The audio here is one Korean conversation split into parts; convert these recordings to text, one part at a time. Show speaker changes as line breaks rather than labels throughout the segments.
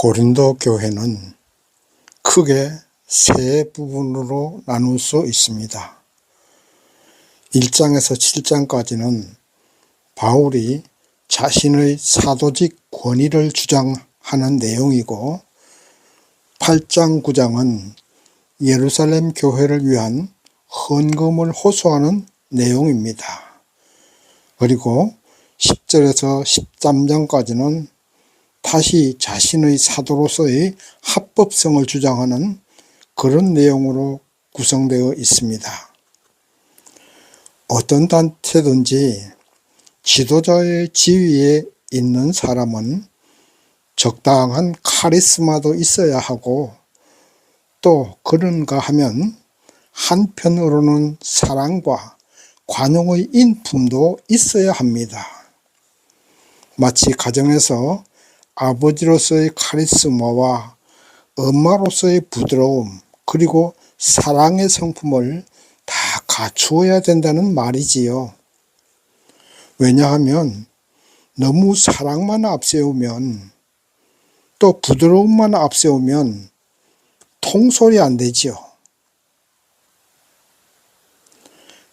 고린도 교회는 크게 세 부분으로 나눌 수 있습니다. 1장에서 7장까지는 바울이 자신의 사도직 권위를 주장하는 내용이고 8장, 9장은 예루살렘 교회를 위한 헌금을 호소하는 내용입니다. 그리고 10절에서 13장까지는 다시 자신의 사도로서의 합법성을 주장하는 그런 내용으로 구성되어 있습니다. 어떤 단체든지 지도자의 지위에 있는 사람은 적당한 카리스마도 있어야 하고 또 그런가 하면 한편으로는 사랑과 관용의 인품도 있어야 합니다. 마치 가정에서 아버지로서의 카리스마와 엄마로서의 부드러움 그리고 사랑의 성품을 다 갖추어야 된다는 말이지요. 왜냐하면 너무 사랑만 앞세우면 또 부드러움만 앞세우면 통솔이 안 되지요.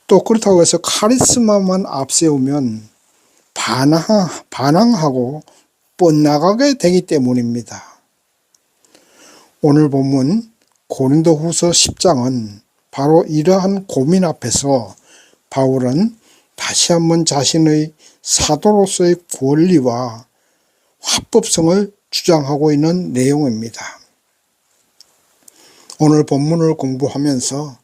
또 그렇다고 해서 카리스마만 앞세우면 반항, 반항하고 뻗나가게 되기 때문입니다. 오늘 본문 고린도 후서 10장은 바로 이러한 고민 앞에서 바울은 다시 한번 자신의 사도로서의 권리와 합법성을 주장하고 있는 내용입니다. 오늘 본문을 공부하면서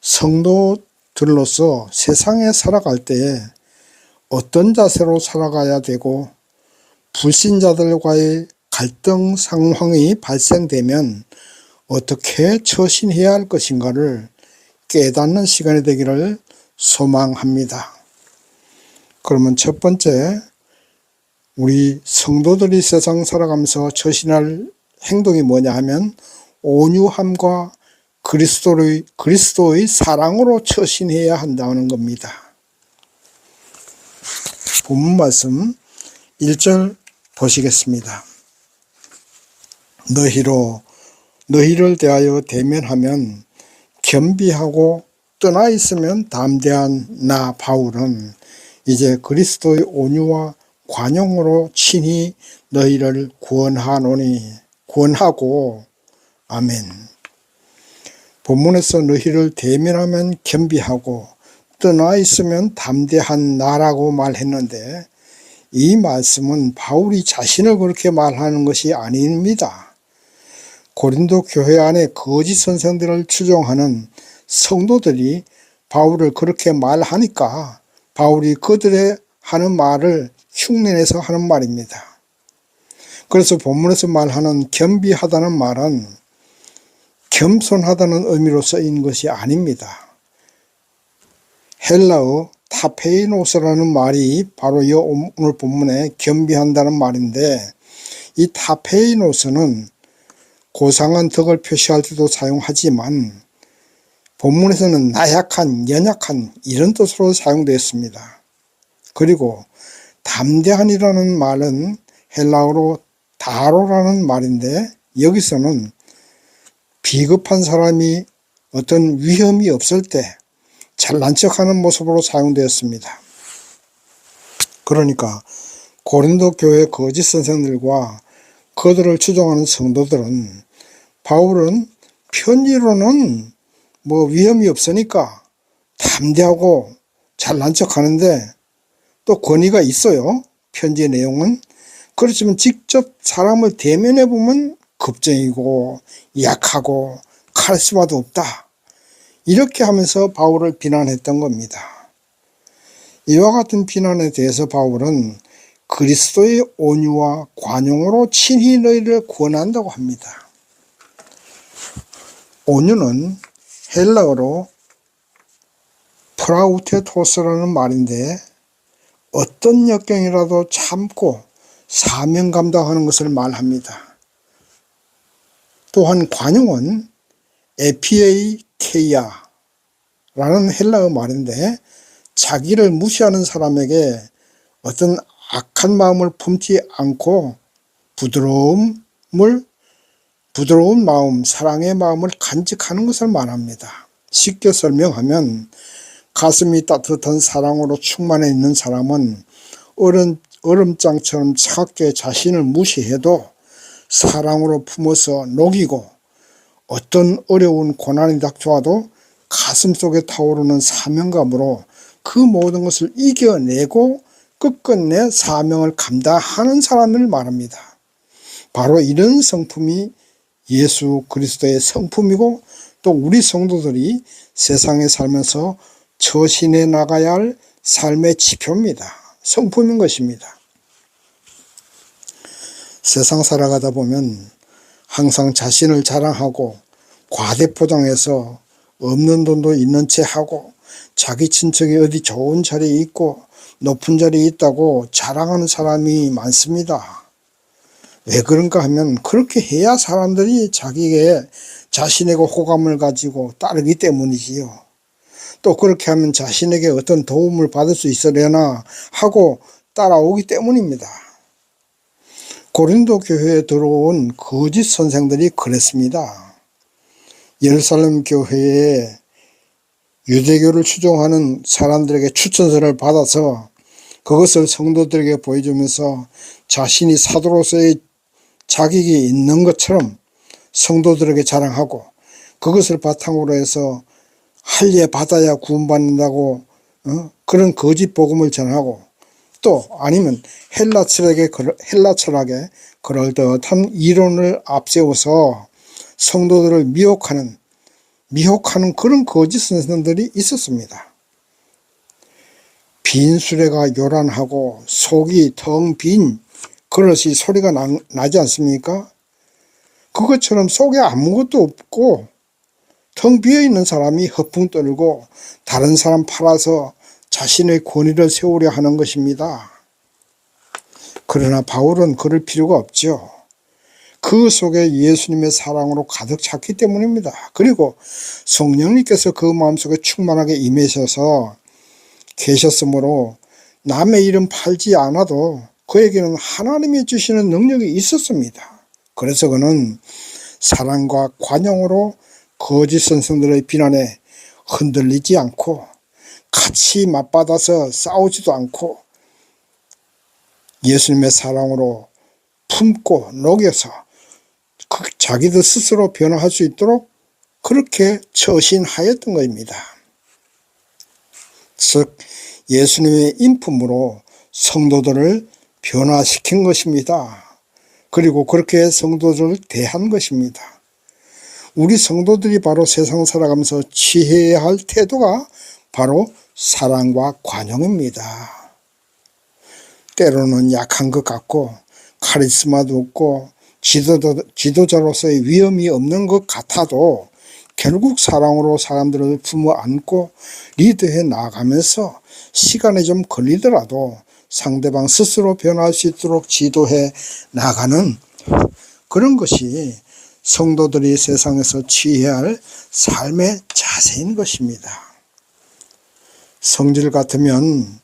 성도들로서 세상에 살아갈 때에 어떤 자세로 살아가야 되고 불신자들과의 갈등 상황이 발생되면 어떻게 처신해야 할 것인가를 깨닫는 시간이 되기를 소망합니다. 그러면 첫 번째, 우리 성도들이 세상 살아가면서 처신할 행동이 뭐냐 하면 온유함과 그리스도의, 그리스도의 사랑으로 처신해야 한다는 겁니다. 본문 말씀 1절 보시겠습니다. 너희로 너희를 대하여 대면하면 겸비하고 떠나 있으면 담대한 나 바울은 이제 그리스도의 온유와 관용으로 친히 너희를 구원하노니 구원하고 아멘. 본문에서 너희를 대면하면 겸비하고 떠나 있으면 담대한 나라고 말했는데 이 말씀은 바울이 자신을 그렇게 말하는 것이 아닙니다. 고린도 교회 안에 거짓 선생들을 추종하는 성도들이 바울을 그렇게 말하니까 바울이 그들의 하는 말을 흉내내서 하는 말입니다. 그래서 본문에서 말하는 겸비하다는 말은 겸손하다는 의미로 쓰인 것이 아닙니다. 헬라어 타페이노스라는 말이 바로 이 오늘 본문에 겸비한다는 말인데 이 타페이노스는 고상한 덕을 표시할 때도 사용하지만 본문에서는 나약한, 연약한 이런 뜻으로 사용되었습니다. 그리고 담대한이라는 말은 헬라어로 다로라는 말인데 여기서는 비급한 사람이 어떤 위험이 없을 때 잘난 척하는 모습으로 사용되었습니다. 그러니까 고린도 교회 거짓 선생들과 그들을 추종하는 성도들은 바울은 편지로는 뭐 위험이 없으니까 담대하고 잘난 척 하는데 또 권위가 있어요. 편지 내용은. 그렇지만 직접 사람을 대면해 보면 겁쟁이고 약하고 카리스마도 없다. 이렇게 하면서 바울을 비난했던 겁니다. 이와 같은 비난에 대해서 바울은 그리스도의 온유와 관용으로 친히 너희를 구원한다고 합니다. 온유는 헬라어로 프라우테토스라는 말인데 어떤 역경이라도 참고 사명 감당하는 것을 말합니다. 또한 관용은 에피에이 케이아라는 헬라어 말인데 자기를 무시하는 사람에게 어떤 악한 마음을 품지 않고 부드러움을 부드러운 마음, 사랑의 마음을 간직하는 것을 말합니다. 쉽게 설명하면 가슴이 따뜻한 사랑으로 충만해 있는 사람은 얼음, 얼음장처럼 차갑게 자신을 무시해도 사랑으로 품어서 녹이고 어떤 어려운 고난이 닥쳐와도 가슴 속에 타오르는 사명감으로 그 모든 것을 이겨내고 끝끝내 사명을 감당하는 사람을 말합니다. 바로 이런 성품이 예수 그리스도의 성품이고 또 우리 성도들이 세상에 살면서 처신해 나가야 할 삶의 지표입니다. 성품인 것입니다. 세상 살아가다 보면 항상 자신을 자랑하고 과대포장해서 없는 돈도 있는 채 하고 자기 친척이 어디 좋은 자리에 있고 높은 자리에 있다고 자랑하는 사람이 많습니다. 왜 그런가 하면 그렇게 해야 사람들이 자기에게 자신에게 호감을 가지고 따르기 때문이지요. 또 그렇게 하면 자신에게 어떤 도움을 받을 수 있으려나 하고 따라오기 때문입니다. 고린도 교회에 들어온 거짓 선생들이 그랬습니다. 예루살렘 교회에 유대교를 추종하는 사람들에게 추천서를 받아서 그것을 성도들에게 보여주면서 자신이 사도로서의 자격이 있는 것처럼 성도들에게 자랑하고 그것을 바탕으로 해서 할례 받아야 구원받는다고 어? 그런 거짓 복음을 전하고 또 아니면 헬라 철학에 헬라 철학에 그럴듯한 이론을 앞세워서 성도들을 미혹하는 미혹하는 그런 거짓 선생들이 있었습니다. 빈 수레가 요란하고 속이 텅 빈 그릇이 소리가 나, 나지 않습니까? 그것처럼 속에 아무것도 없고 텅 비어 있는 사람이 허풍 떨고 다른 사람 팔아서 자신의 권위를 세우려 하는 것입니다. 그러나 바울은 그럴 필요가 없죠. 그 속에 예수님의 사랑으로 가득 찼기 때문입니다. 그리고 성령님께서 그 마음속에 충만하게 임하셔서 계셨으므로 남의 이름 팔지 않아도 그에게는 하나님이 주시는 능력이 있었습니다. 그래서 그는 사랑과 관용으로 거짓 선생들의 비난에 흔들리지 않고 같이 맞받아서 싸우지도 않고 예수님의 사랑으로 품고 녹여서 그 자기들 스스로 변화할 수 있도록 그렇게 처신하였던 것입니다. 즉 예수님의 인품으로 성도들을 변화시킨 것입니다. 그리고 그렇게 성도들을 대한 것입니다. 우리 성도들이 바로 세상 살아가면서 취해야 할 태도가 바로 사랑과 관용입니다. 때로는 약한 것 같고 카리스마도 없고 지도자, 지도자로서의 위험이 없는 것 같아도 결국 사랑으로 사람들을 품어 안고 리드해 나가면서 시간이 좀 걸리더라도 상대방 스스로 변할 수 있도록 지도해 나가는 그런 것이 성도들이 세상에서 취해야 할 삶의 자세인 것입니다. 성질 같으면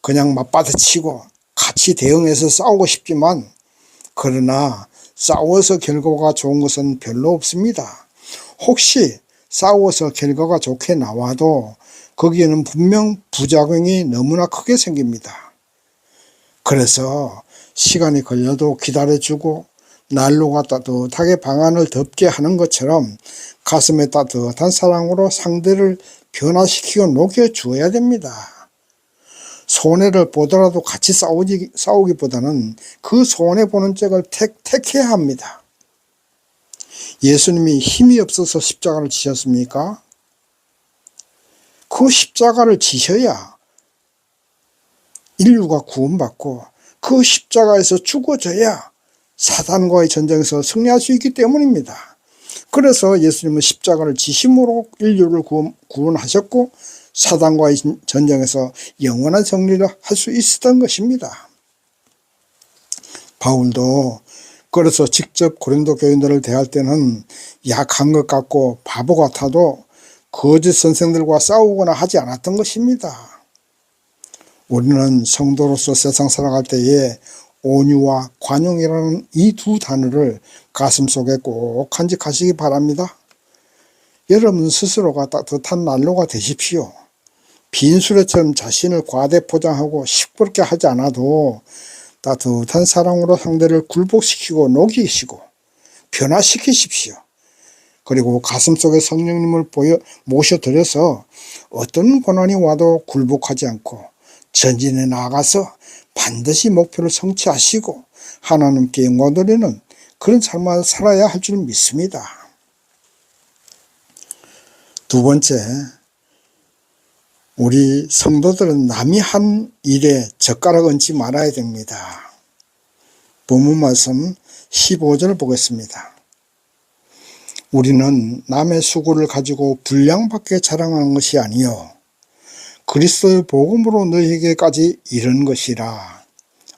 그냥 맞받아치고 같이 대응해서 싸우고 싶지만 그러나 싸워서 결과가 좋은 것은 별로 없습니다. 혹시 싸워서 결과가 좋게 나와도 거기에는 분명 부작용이 너무나 크게 생깁니다. 그래서 시간이 걸려도 기다려주고 난로가 따뜻하게 방안을 덮게 하는 것처럼 가슴에 따뜻한 사랑으로 상대를 변화시키고 녹여주어야 됩니다. 손해를 보더라도 같이 싸우기, 싸우기보다는 그 손해보는 쪽을 택, 택해야 합니다. 예수님이 힘이 없어서 십자가를 지셨습니까? 그 십자가를 지셔야 인류가 구원받고 그 십자가에서 죽어져야 사단과의 전쟁에서 승리할 수 있기 때문입니다. 그래서 예수님은 십자가를 지심으로 인류를 구원하셨고 사단과의 전쟁에서 영원한 승리를 할 수 있었던 것입니다. 바울도 그래서 직접 고린도 교인들을 대할 때는 약한 것 같고 바보 같아도 거짓 선생들과 싸우거나 하지 않았던 것입니다. 우리는 성도로서 세상 살아갈 때에 온유와 관용이라는 이 두 단어를 가슴속에 꼭 간직하시기 바랍니다. 여러분 스스로가 따뜻한 난로가 되십시오. 빈수레처럼 자신을 과대 포장하고 시끄럽게 하지 않아도 따뜻한 사랑으로 상대를 굴복시키고 녹이시고 변화시키십시오. 그리고 가슴속에 성령님을 보여 모셔드려서 어떤 고난이 와도 굴복하지 않고 전진해 나아가서 반드시 목표를 성취하시고 하나님께 영광 돌리는 그런 삶을 살아야 할 줄 믿습니다. 두 번째, 우리 성도들은 남이 한 일에 젓가락 얹지 말아야 됩니다. 본문 말씀 15절 보겠습니다. 우리는 남의 수고를 가지고 분량밖에 자랑하는 것이 아니요 그리스도의 복음으로 너희에게까지 이른 것이라.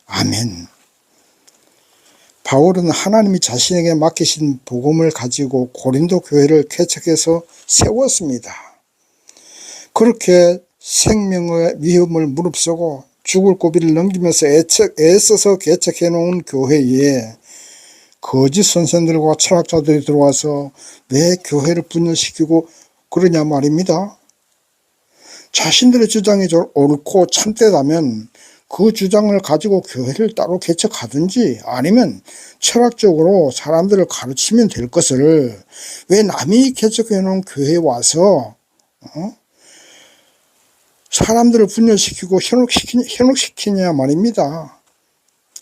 아멘. 바울은 하나님이 자신에게 맡기신 복음을 가지고 고린도 교회를 개척해서 세웠습니다. 그렇게 생명의 위험을 무릅쓰고 죽을 고비를 넘기면서 애처- 애써서 개척해 놓은 교회에 거짓 선생들과 철학자들이 들어와서 왜 교회를 분열시키고 그러냐 말입니다. 자신들의 주장이 저- 옳고 참되다면 그 주장을 가지고 교회를 따로 개척하든지 아니면 철학적으로 사람들을 가르치면 될 것을 왜 남이 개척해 놓은 교회에 와서 어? 사람들을 분열시키고 현혹시키, 현혹시키냐 말입니다.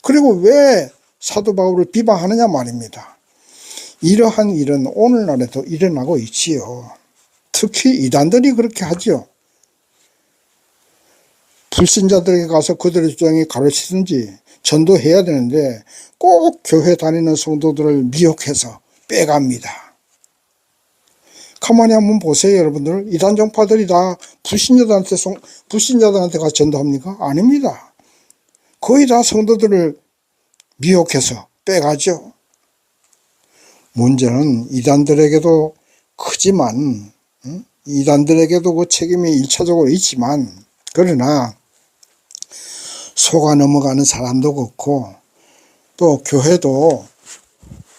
그리고 왜 사도 바울을 비방하느냐 말입니다. 이러한 일은 오늘날에도 일어나고 있지요. 특히 이단들이 그렇게 하지요. 불신자들에게 가서 그들의 주장이 가르치든지 전도해야 되는데 꼭 교회 다니는 성도들을 미혹해서 빼갑니다. 가만히 한번 보세요, 여러분들. 이단 종파들이 다 불신자들한테 송, 불신자들한테 가서 전도합니까? 아닙니다. 거의 다 성도들을 미혹해서 빼가죠. 문제는 이단들에게도 크지만, 응? 이단들에게도 그 책임이 일차적으로 있지만, 그러나 속아 넘어가는 사람도 그렇고, 또 교회도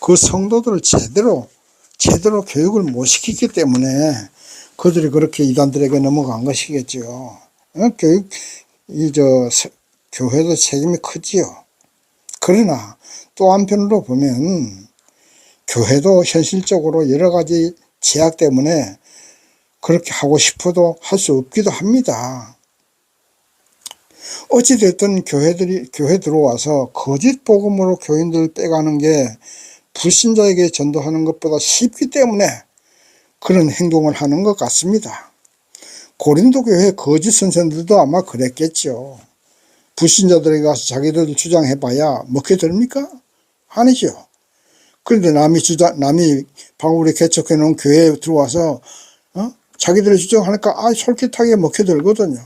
그 성도들을 제대로, 제대로 교육을 못 시키기 때문에 그들이 그렇게 이단들에게 넘어간 것이겠죠. 어? 교육, 이, 저, 서- 교회도 책임이 크지요. 그러나 또 한편으로 보면 교회도 현실적으로 여러 가지 제약 때문에 그렇게 하고 싶어도 할 수 없기도 합니다. 어찌됐든 교회들이, 교회 들어와서 거짓 복음으로 교인들 빼가는 게 불신자에게 전도하는 것보다 쉽기 때문에 그런 행동을 하는 것 같습니다. 고린도 교회 거짓 선생들도 아마 그랬겠죠. 불신자들에게 가서 자기들 주장해봐야 먹게 됩니까? 아니죠. 그런데 남이 주장, 남이 바울이 개척해 놓은 교회에 들어와서, 어? 자기들의 주장하니까, 아, 솔깃하게 먹게 되거든요.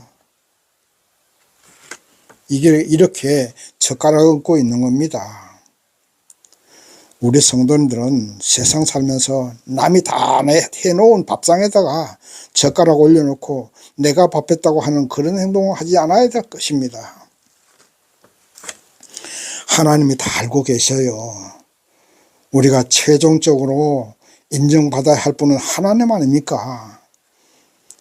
이게 이렇게 젓가락 얹고 있는 겁니다. 우리 성도님들은 세상 살면서 남이 다 내- 해놓은 밥상에다가 젓가락 올려놓고 내가 밥했다고 하는 그런 행동을 하지 않아야 될 것입니다. 하나님이 다 알고 계셔요. 우리가 최종적으로 인정받아야 할 분은 하나님 아닙니까?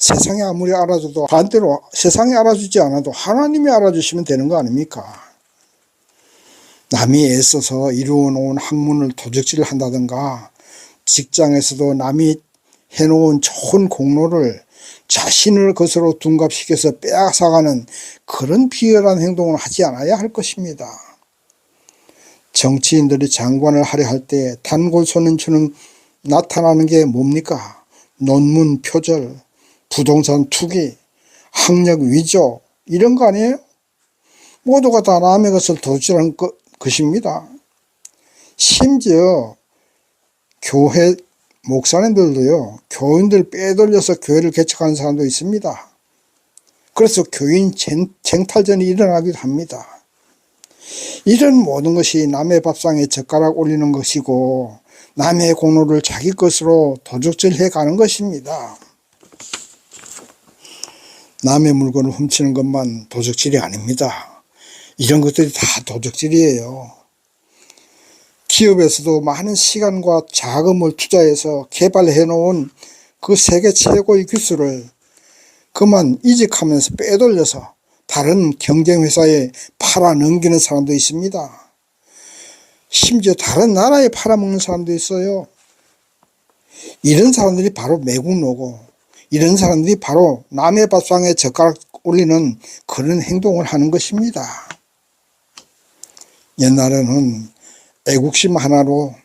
세상이 아무리 알아줘도 반대로 세상이 알아주지 않아도 하나님이 알아주시면 되는 거 아닙니까? 남이 애써서 이루어놓은 학문을 도적질을 한다든가 직장에서도 남이 해놓은 좋은 공로를 자신을 것으로 둔갑시켜서 빼앗아가는 그런 비열한 행동을 하지 않아야 할 것입니다. 정치인들이 장관을 하려 할 때 단골 손님처럼 나타나는 게 뭡니까? 논문 표절, 부동산 투기, 학력 위조 이런 거 아니에요? 모두가 다 남의 것을 도둑질하는 것, 것입니다. 심지어 교회 목사님들도요, 교인들 빼돌려서 교회를 개척하는 사람도 있습니다. 그래서 교인 쟁, 쟁탈전이 일어나기도 합니다. 이런 모든 것이 남의 밥상에 젓가락 올리는 것이고 남의 공로를 자기 것으로 도둑질해 가는 것입니다. 남의 물건을 훔치는 것만 도둑질이 아닙니다. 이런 것들이 다 도적질이에요. 기업에서도 많은 시간과 자금을 투자해서 개발해 놓은 그 세계 최고의 기술을 그만 이직하면서 빼돌려서 다른 경쟁회사에 팔아 넘기는 사람도 있습니다. 심지어 다른 나라에 팔아먹는 사람도 있어요. 이런 사람들이 바로 매국노고 이런 사람들이 바로 남의 밥상에 젓가락 올리는 그런 행동을 하는 것입니다. 옛날에는 애국심 하나로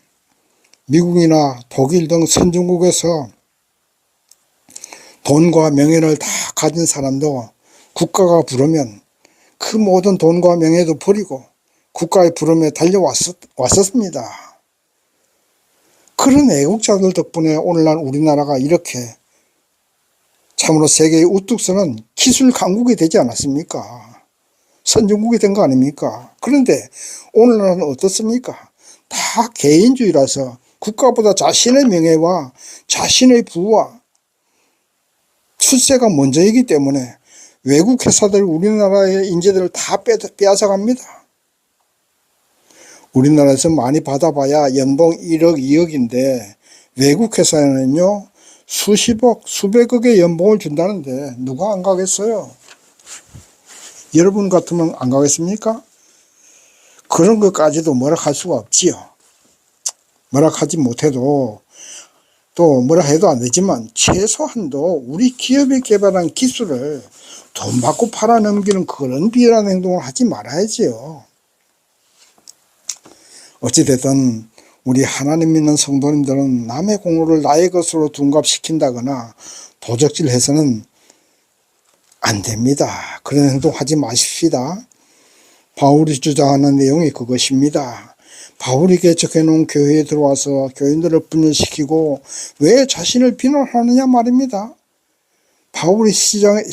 미국이나 독일 등 선진국에서 돈과 명예를 다 가진 사람도 국가가 부르면 그 모든 돈과 명예도 버리고 국가의 부름에 달려왔었습니다. 그런 애국자들 덕분에 오늘날 우리나라가 이렇게 참으로 세계의 우뚝 서는 기술 강국이 되지 않았습니까? 선진국이 된 거 아닙니까? 그런데 오늘날은 어떻습니까? 다 개인주의라서 국가보다 자신의 명예와 자신의 부와 출세가 먼저이기 때문에 외국 회사들 우리나라의 인재들을 다 빼앗아 갑니다. 우리나라에서 많이 받아봐야 연봉 1억, 2억인데 외국 회사에는요 수십억, 수백억의 연봉을 준다는데 누가 안 가겠어요? 여러분 같으면 안 가겠습니까? 그런 것까지도 뭐라 할 수가 없지요. 뭐라 하지 못해도 또 뭐라 해도 안 되지만 최소한도 우리 기업이 개발한 기술을 돈 받고 팔아넘기는 그런 비열한 행동을 하지 말아야지요. 어찌됐든 우리 하나님 믿는 성도님들은 남의 공로를 나의 것으로 둔갑시킨다거나 도적질해서는 안 됩니다. 그런 행동 하지 마십시다. 바울이 주장하는 내용이 그것입니다. 바울이 개척해 놓은 교회에 들어와서 교인들을 분열시키고 왜 자신을 비난하느냐 말입니다. 바울이 시장,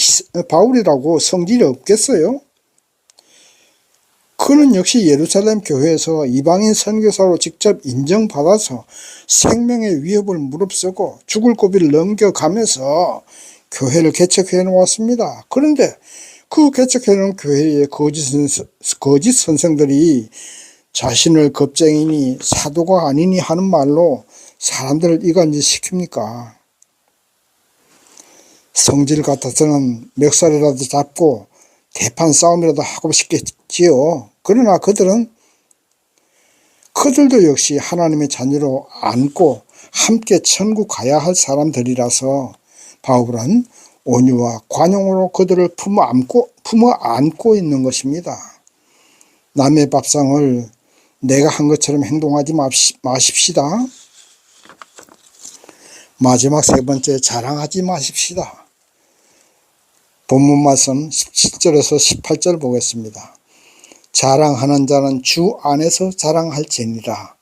바울이라고 성질이 없겠어요? 그는 역시 예루살렘 교회에서 이방인 선교사로 직접 인정받아서 생명의 위협을 무릅쓰고 죽을 고비를 넘겨가면서 교회를 개척해 놓았습니다. 그런데 그 개척해 놓은 교회의 거짓, 선생, 거짓 선생들이 자신을 겁쟁이니 사도가 아니니 하는 말로 사람들을 이간질 시킵니까? 성질 같아서는 멱살이라도 잡고 대판 싸움이라도 하고 싶겠지요. 그러나 그들은 그들도 역시 하나님의 자녀로 안고 함께 천국 가야 할 사람들이라서 바울은 온유와 관용으로 그들을 품어 안고, 품어 안고 있는 것입니다. 남의 밥상을 내가 한 것처럼 행동하지 마십시다. 마지막 세 번째 자랑하지 마십시다. 본문 말씀 17절에서 18절 보겠습니다. 자랑하는 자는 주 안에서 자랑할지니라.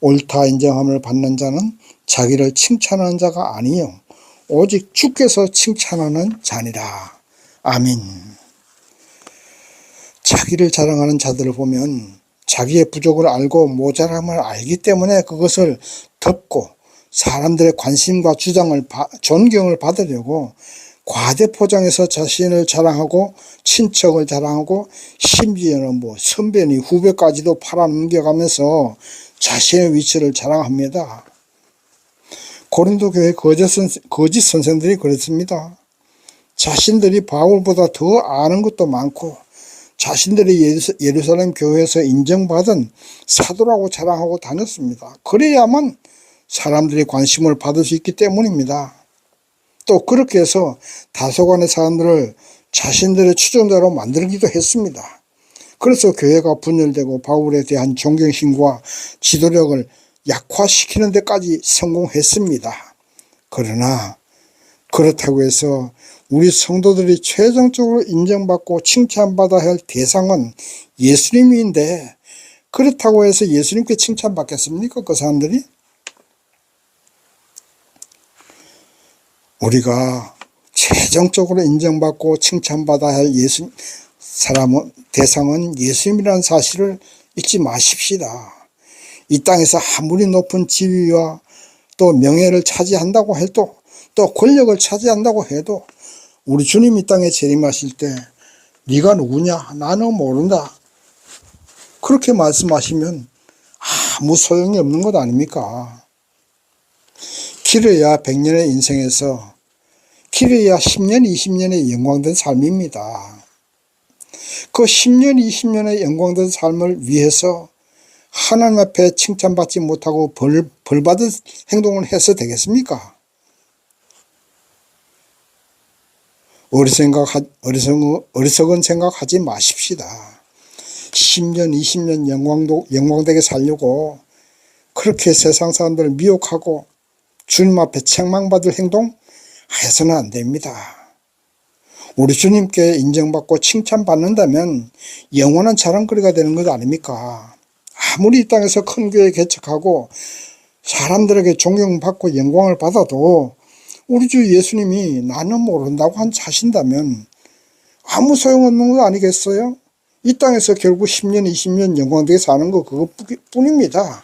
옳다 인정함을 받는 자는 자기를 칭찬하는 자가 아니요 오직 주께서 칭찬하는 자니라. 아멘. 자기를 자랑하는 자들을 보면 자기의 부족을 알고 모자람을 알기 때문에 그것을 덮고 사람들의 관심과 주장을 존경을 받으려고 과대 포장해서 자신을 자랑하고 친척을 자랑하고 심지어는 뭐 선배니 후배까지도 팔아넘겨가면서 자신의 위치를 자랑합니다. 고린도 교회 거짓, 선, 거짓 선생들이 그랬습니다. 자신들이 바울보다 더 아는 것도 많고 자신들이 예루살렘 교회에서 인정받은 사도라고 자랑하고 다녔습니다. 그래야만 사람들이 관심을 받을 수 있기 때문입니다. 또 그렇게 해서 다소간의 사람들을 자신들의 추종자로 만들기도 했습니다. 그래서 교회가 분열되고 바울에 대한 존경심과 지도력을 약화시키는 데까지 성공했습니다. 그러나 그렇다고 해서 우리 성도들이 최종적으로 인정받고 칭찬받아야 할 대상은 예수님인데 그렇다고 해서 예수님께 칭찬받겠습니까? 그 사람들이? 우리가 최종적으로 인정받고 칭찬받아야 할 예수 사람은 대상은 예수님이라는 사실을 잊지 마십시다. 이 땅에서 아무리 높은 지위와 또 명예를 차지한다고 해도 또 권력을 차지한다고 해도 우리 주님 이 땅에 재림하실 때 네가 누구냐? 나는 모른다. 그렇게 말씀하시면 아무 소용이 없는 것 아닙니까? 길어야 100년의 인생에서 길어야 10년, 20년의 영광된 삶입니다. 그 10년, 20년의 영광된 삶을 위해서 하나님 앞에 칭찬받지 못하고 벌, 벌받을 행동을 해서 되겠습니까? 어리생각, 어리석, 어리석은 생각하지 마십시다. 10년, 20년 영광도, 영광되게 살려고 그렇게 세상 사람들을 미혹하고 주님 앞에 책망받을 행동 해서는 안 됩니다. 우리 주님께 인정받고 칭찬받는다면 영원한 자랑거리가 되는 것 아닙니까? 아무리 이 땅에서 큰 교회 개척하고 사람들에게 존경받고 영광을 받아도 우리 주 예수님이 나는 모른다고 한 자신다면 아무 소용없는 거 아니겠어요? 이 땅에서 결국 10년, 20년 영광되게 사는 거 그것뿐입니다.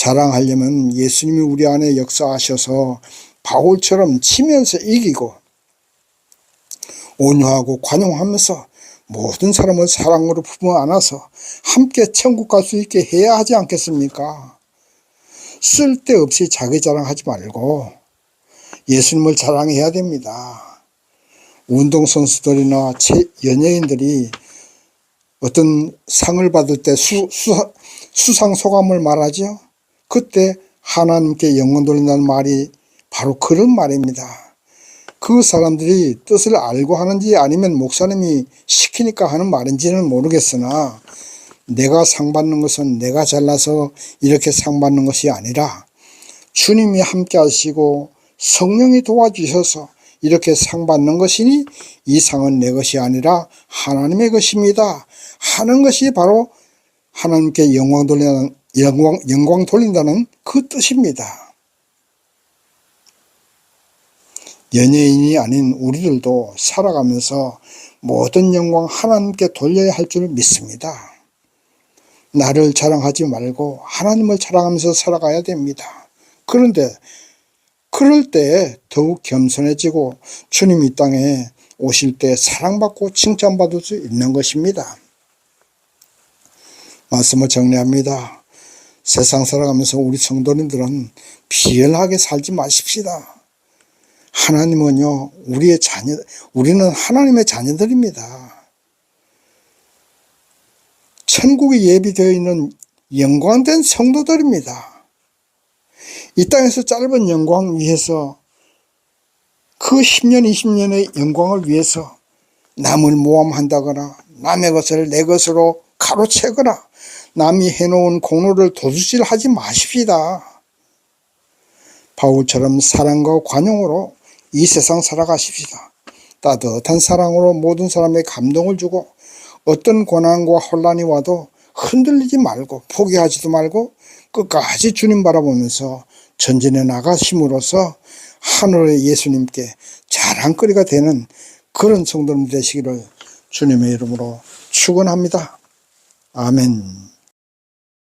자랑하려면 예수님이 우리 안에 역사하셔서 바울처럼 치면서 이기고 온유하고 관용하면서 모든 사람을 사랑으로 품어 안아서 함께 천국 갈 수 있게 해야 하지 않겠습니까? 쓸데없이 자기 자랑하지 말고 예수님을 자랑해야 됩니다. 운동선수들이나 연예인들이 어떤 상을 받을 때 수, 수, 수상 소감을 말하죠. 그때 하나님께 영원 돌린다는 말이 바로 그런 말입니다. 그 사람들이 뜻을 알고 하는지 아니면 목사님이 시키니까 하는 말인지는 모르겠으나 내가 상 받는 것은 내가 잘나서 이렇게 상 받는 것이 아니라 주님이 함께 하시고 성령이 도와주셔서 이렇게 상 받는 것이니 이 상은 내 것이 아니라 하나님의 것입니다. 하는 것이 바로 하나님께 영광 돌리는 영광, 영광 돌린다는 그 뜻입니다. 연예인이 아닌 우리들도 살아가면서 모든 영광 하나님께 돌려야 할 줄 믿습니다. 나를 자랑하지 말고 하나님을 자랑하면서 살아가야 됩니다. 그런데 그럴 때 더욱 겸손해지고 주님 이 땅에 오실 때 사랑받고 칭찬받을 수 있는 것입니다. 말씀을 정리합니다. 세상 살아가면서 우리 성도님들은 비열하게 살지 마십시다. 하나님은요, 우리의 자녀, 우리는 하나님의 자녀들입니다. 천국에 예비되어 있는 영광된 성도들입니다. 이 땅에서 짧은 영광 위해서 그 10년, 20년의 영광을 위해서 남을 모함한다거나 남의 것을 내 것으로 가로채거나 남이 해놓은 공로를 도둑질 하지 마십시다. 바울처럼 사랑과 관용으로 이 세상 살아가십시다. 따뜻한 사랑으로 모든 사람의 감동을 주고 어떤 고난과 혼란이 와도 흔들리지 말고 포기하지도 말고 끝까지 주님 바라보면서 전진해 나가심으로써 하늘의 예수님께 자랑거리가 되는 그런 성도님 되시기를 주님의 이름으로 축원합니다. 아멘.